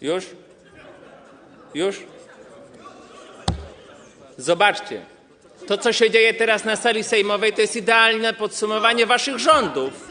Już? Już? Zobaczcie. To, co się dzieje teraz na sali sejmowej, to jest idealne podsumowanie waszych rządów.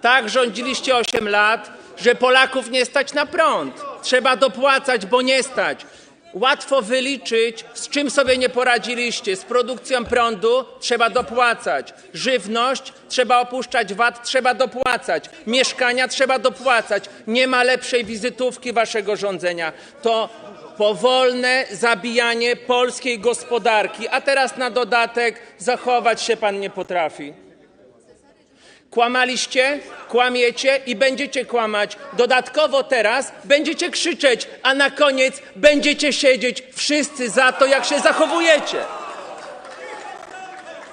Tak rządziliście 8 lat, że Polaków nie stać na prąd. Trzeba dopłacać, bo nie stać. Łatwo wyliczyć, z czym sobie nie poradziliście. Z produkcją prądu trzeba dopłacać. Żywność trzeba opuszczać VAT, trzeba dopłacać. Mieszkania trzeba dopłacać. Nie ma lepszej wizytówki waszego rządzenia. To powolne zabijanie polskiej gospodarki, a teraz na dodatek zachować się pan nie potrafi. Kłamaliście, kłamiecie i będziecie kłamać. Dodatkowo teraz będziecie krzyczeć, a na koniec będziecie siedzieć wszyscy za to, jak się zachowujecie.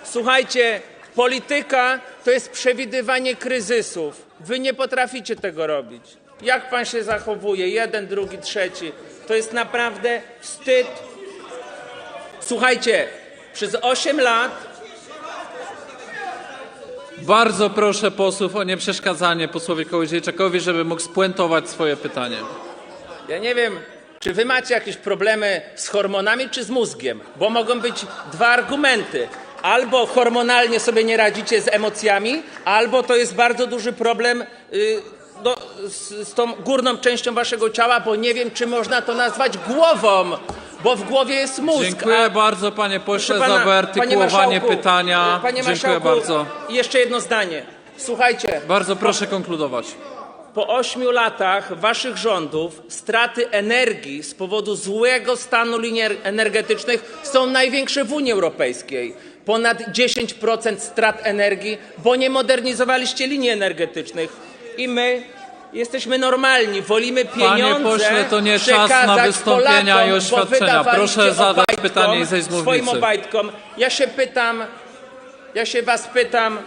Słuchajcie, polityka to jest przewidywanie kryzysów. Wy nie potraficie tego robić. Jak pan się zachowuje, jeden, drugi, trzeci, to jest naprawdę wstyd. Słuchajcie, przez 8 lat Bardzo proszę posłów o nieprzeszkadzanie posłowi Kołodziejczakowi, żeby mógł spuentować swoje pytanie. Ja nie wiem, czy wy macie jakieś problemy z hormonami czy z mózgiem, bo mogą być dwa argumenty. Albo hormonalnie sobie nie radzicie z emocjami, albo to jest bardzo duży problem y, no, z, z tą górną częścią waszego ciała, bo nie wiem, czy można to nazwać głową, bo w głowie jest mózg. Dziękuję a- bardzo panie pośle pana, za wyartykułowanie pytania. Panie Dziękuję bardzo. Jeszcze jedno zdanie. Słuchajcie, Bardzo proszę konkludować. po ośmiu latach waszych rządów straty energii z powodu złego stanu linii er- energetycznych są największe w Unii Europejskiej. Ponad 10% strat energii, bo nie modernizowaliście linii energetycznych. I my jesteśmy normalni, wolimy pieniądze Panie pośle, to nie czas na przekazać wystąpienia Polakom, i bo oświadczenia. wydawaliście Proszę zadać Obajtkom, pytanie i zejść z Swoim mównicy. Obajtkom. Ja się pytam, ja się was pytam,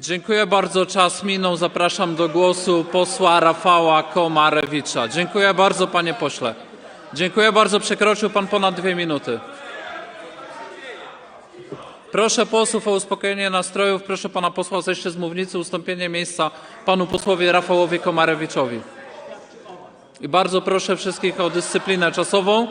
Dziękuję bardzo. Czas minął. Zapraszam do głosu posła Rafała Komarewicza. Dziękuję bardzo panie pośle. Dziękuję bardzo. Przekroczył pan ponad dwie minuty. Proszę posłów o uspokojenie nastrojów. Proszę pana posła zejście z mównicy, ustąpienie miejsca panu posłowi Rafałowi Komarewiczowi. I bardzo proszę wszystkich o dyscyplinę czasową.